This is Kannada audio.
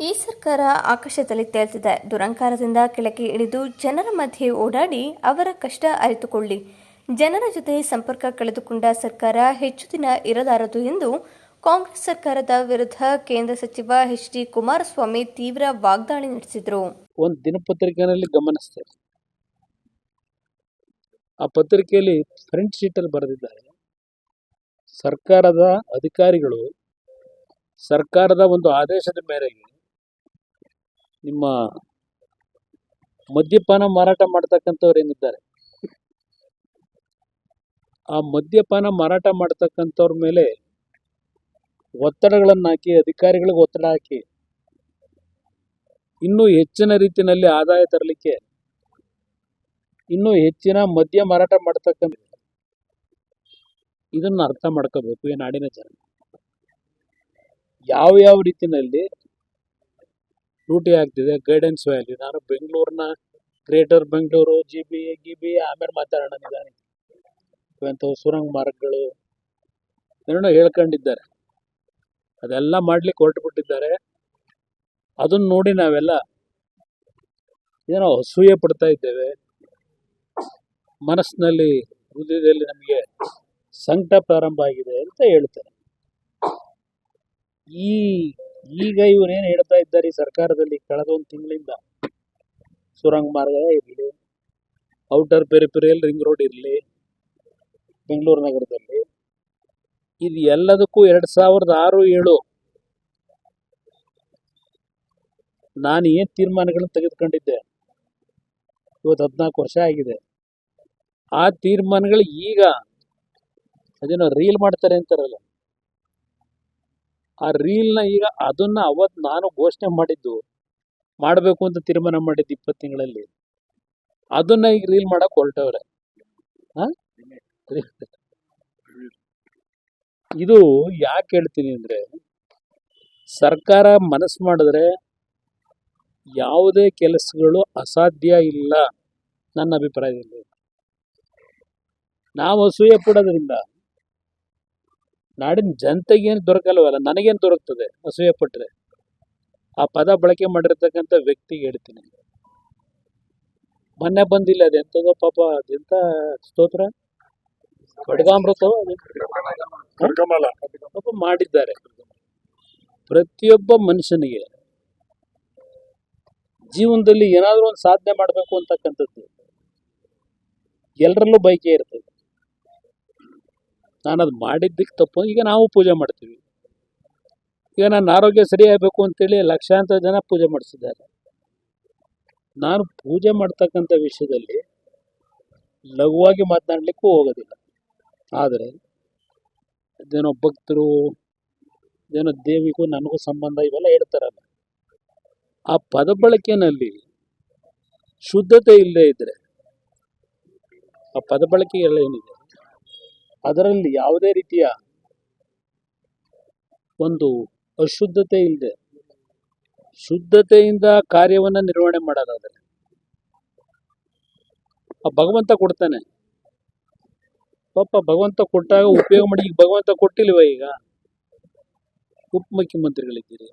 ಈ ಸರ್ಕಾರ ಆಕಾಶದಲ್ಲಿ ತೇಲ್ತಿದೆ. ದುರಂಕಾರದಿಂದ ಕೆಳಕ್ಕೆ ಇಳಿದು ಜನರ ಮಧ್ಯೆ ಓಡಾಡಿ ಅವರ ಕಷ್ಟ ಅರಿತುಕೊಳ್ಳಿ. ಜನರ ಜೊತೆ ಸಂಪರ್ಕ ಕಳೆದುಕೊಂಡ ಸರ್ಕಾರ ಹೆಚ್ಚು ದಿನ ಇರಲಾರದು ಎಂದು ಕಾಂಗ್ರೆಸ್ ಸರ್ಕಾರದ ವಿರುದ್ಧ ಕೇಂದ್ರ ಸಚಿವ ಎಚ್ ಡಿ ಕುಮಾರಸ್ವಾಮಿ ತೀವ್ರ ವಾಗ್ದಾಳಿ ನಡೆಸಿದರು. ಒಂದು ದಿನಪತ್ರಿಕೆಯಲ್ಲಿ ಗಮನಿಸ್ತೇವೆ ಆ ಪತ್ರಿಕೆಯಲ್ಲಿ ಫ್ರಂಟ್ ಶೀಟಲ್ಲಿ ಬರೆದಿದ್ದಾರೆ. ಸರ್ಕಾರದ ಅಧಿಕಾರಿಗಳು ಸರ್ಕಾರದ ಒಂದು ಆದೇಶದ ಮೇರೆಗೆ ನಿಮ್ಮ ಮದ್ಯಪಾನ ಮಾರಾಟ ಮಾಡ್ತಕ್ಕಂಥವ್ರು ಏನಿದ್ದಾರೆ? ಆ ಮದ್ಯಪಾನ ಮಾರಾಟ ಮಾಡ್ತಕ್ಕಂಥವ್ರ ಮೇಲೆ ಒತ್ತಡಗಳನ್ನು ಹಾಕಿ, ಅಧಿಕಾರಿಗಳಿಗೆ ಒತ್ತಡ ಹಾಕಿ, ಇನ್ನೂ ಹೆಚ್ಚಿನ ರೀತಿಯಲ್ಲಿ ಆದಾಯ ತರಲಿಕ್ಕೆ, ಇನ್ನೂ ಹೆಚ್ಚಿನ ಮದ್ಯ ಮಾರಾಟ ಮಾಡ್ತಕ್ಕಂಥ ಇದನ್ನ ಅರ್ಥ ಮಾಡ್ಕೋಬೇಕು ಈ ನಾಡಿನ ಜನ. ಯಾವ ಯಾವ ರೀತಿನಲ್ಲಿ ಲೂಟಿ ಆಗ್ತಿದೆ ಗೈಡೆನ್ಸ್ ವ್ಯಾಲಿ ನಾನು ಬೆಂಗಳೂರಿನ ಗ್ರೇಟರ್ ಬೆಂಗಳೂರು ಜಿ ಬಿ ಗಿ ಬಿ ಆಮೇಲೆ ಮಾತಾಡೋಣ ನಿಧಾನ. ಇವಂಥವು ಸುರಂಗ ಮಾರ್ಗಗಳು ಏನೋ ಹೇಳ್ಕೊಂಡಿದ್ದಾರೆ. ಅದೆಲ್ಲ ಮಾಡ್ಲಿಕ್ಕೆ ಹೊರಟು ಬಿಟ್ಟಿದ್ದಾರೆ ಅದನ್ನ ನೋಡಿ ನಾವೆಲ್ಲ ಏನೋ ಅಸೂಯೆ ಪಡ್ತಾ ಇದ್ದೇವೆ. ಮನಸ್ಸಿನಲ್ಲಿ, ಹೃದಯದಲ್ಲಿ ನಮಗೆ ಸಂಕಟ ಪ್ರಾರಂಭ ಆಗಿದೆ ಅಂತ ಹೇಳ್ತಾರೆ. ಈ ಈಗ ಇವ್ರು ಏನು ಹೇಳ್ತಾ ಇದ್ದಾರೆ ಸರ್ಕಾರದಲ್ಲಿ ಕಳೆದ ಒಂದು ತಿಂಗಳಿಂದ? ಸುರಂಗ ಮಾರ್ಗ ಇರಲಿ, ಔಟರ್ ಪೆರಿಪೆರಿಯಲ್ ರಿಂಗ್ ರೋಡ್ ಇರಲಿ, ಬೆಂಗಳೂರು ನಗರದಲ್ಲಿ. ಇದು ಎಲ್ಲದಕ್ಕೂ ಎರಡು ಸಾವಿರದ ಆರು, ಏಳು. ನಾನು ಏನು ತೀರ್ಮಾನಗಳನ್ನು ತೆಗೆದುಕೊಂಡಿದ್ದೆ? ಇವತ್ತು ಹದಿನಾಲ್ಕು ವರ್ಷ ಆಗಿದೆ. ಆ ತೀರ್ಮಾನಗಳು ಈಗ ಅದೇನೋ ರೀಲ್ ಮಾಡ್ತಾರೆ ಅಂತಾರಲ್ಲ. ಆ ರೀಲ್ನ ಈಗ ಅದನ್ನ ಅವತ್ತು ನಾನು ಘೋಷಣೆ ಮಾಡಿದ್ದು, ಮಾಡಬೇಕು ಅಂತ ತೀರ್ಮಾನ ಮಾಡಿದ್ದು ಇಪ್ಪತ್ತು ತಿಂಗಳಲ್ಲಿ. ಅದನ್ನ ಈಗ ರೀಲ್ ಮಾಡಕ್ ಹೊರಟವ್ರೆ? ಇದು ಯಾಕೆ ಹೇಳ್ತೀನಿ ಅಂದ್ರೆ, ಸರ್ಕಾರ ಮನಸ್ಸು ಮಾಡಿದ್ರೆ ಯಾವುದೇ ಕೆಲಸಗಳು ಅಸಾಧ್ಯ ಇಲ್ಲ, ನನ್ನ ಅಭಿಪ್ರಾಯದಲ್ಲಿ. ನಾವು ಅಸೂಯೆ ಪಡೋದ್ರಿಂದ ನಾಡಿನ ಜನತೆಗೇನು ದೊರಕಲ್ವಲ್ಲ ನನಗೇನು ದೊರಕ್ತದೆ? ಅಸೂಯೆ ಪಟ್ಟರೆ ಆ ಪದ ಬಳಕೆ ಮಾಡಿರ್ತಕ್ಕಂಥ ವ್ಯಕ್ತಿಗೆ ಹೇಳ್ತೀನಿ. ಮೊನ್ನೆ ಬಂದಿಲ್ಲ ಅದೆಂಥದೋ ಪಾಪ ಅದೆಂಥ ಸ್ತೋತ್ರ? ಖಡ್ಗಾಮೃತವೋ? ಪಾಪ ಮಾಡಿದ್ದಾರೆ. ಪ್ರತಿಯೊಬ್ಬ ಮನುಷ್ಯನಿಗೆ ಜೀವನದಲ್ಲಿ ಏನಾದರೂ ಒಂದು ಸಾಧನೆ ಮಾಡಬೇಕು ಅಂತಕ್ಕಂಥದ್ದು. ಎಲ್ಲರಲ್ಲೂ ಬಯಕೆ ಇರ್ತದೆ. ನಾನು ಅದು ಮಾಡಿದ್ದಕ್ಕೆ ತಪ್ಪು. ಈಗ ನಾವು ಪೂಜೆ ಮಾಡ್ತೀವಿ. ಈಗ ನನ್ನ ಆರೋಗ್ಯ ಸರಿಯಾಗಬೇಕು ಅಂತೇಳಿ ಲಕ್ಷಾಂತರ ಜನ ಪೂಜೆ ಮಾಡಿಸಿದ್ದಾರೆ. ನಾನು ಪೂಜೆ ಮಾಡ್ತಕ್ಕಂಥ ವಿಷಯದಲ್ಲಿ ಲಘುವಾಗಿ ಮಾತನಾಡಲಿಕ್ಕೂ ಹೋಗೋದಿಲ್ಲ. ಆದರೆ ಅದೇನೋ ಭಕ್ತರು ಅದೇನೋ ದೇವಿಗೂ ನನಗೂ ಸಂಬಂಧ ಇವೆಲ್ಲ ಹೇಳ್ತಾರಲ್ಲ. ಆ ಪದ ಬಳಕೆನಲ್ಲಿ ಶುದ್ಧತೆ ಇಲ್ಲದೆ ಇದ್ದರೆ ಆ ಪದ ಬಳಕೆ ಏನಿದೆ? ಅದರಲ್ಲಿ ಯಾವುದೇ ರೀತಿಯ ಒಂದು ಅಶುದ್ಧತೆ ಇಲ್ಲದೆ ಶುದ್ಧತೆಯಿಂದ ಕಾರ್ಯವನ್ನು ನಿರ್ವಹಣೆ ಮಾಡೋದಾದರೆ ಆ ಭಗವಂತ ಕೊಡ್ತಾನೆ. ಪಾಪ ಭಗವಂತ ಕೊಟ್ಟಾಗ ಉಪಯೋಗ ಮಾಡಿ, ಭಗವಂತ ಕೊಟ್ಟಿಲ್ವ ಈಗ? ಉಪಮುಖ್ಯಮಂತ್ರಿಗಳಿದ್ದೀರಿ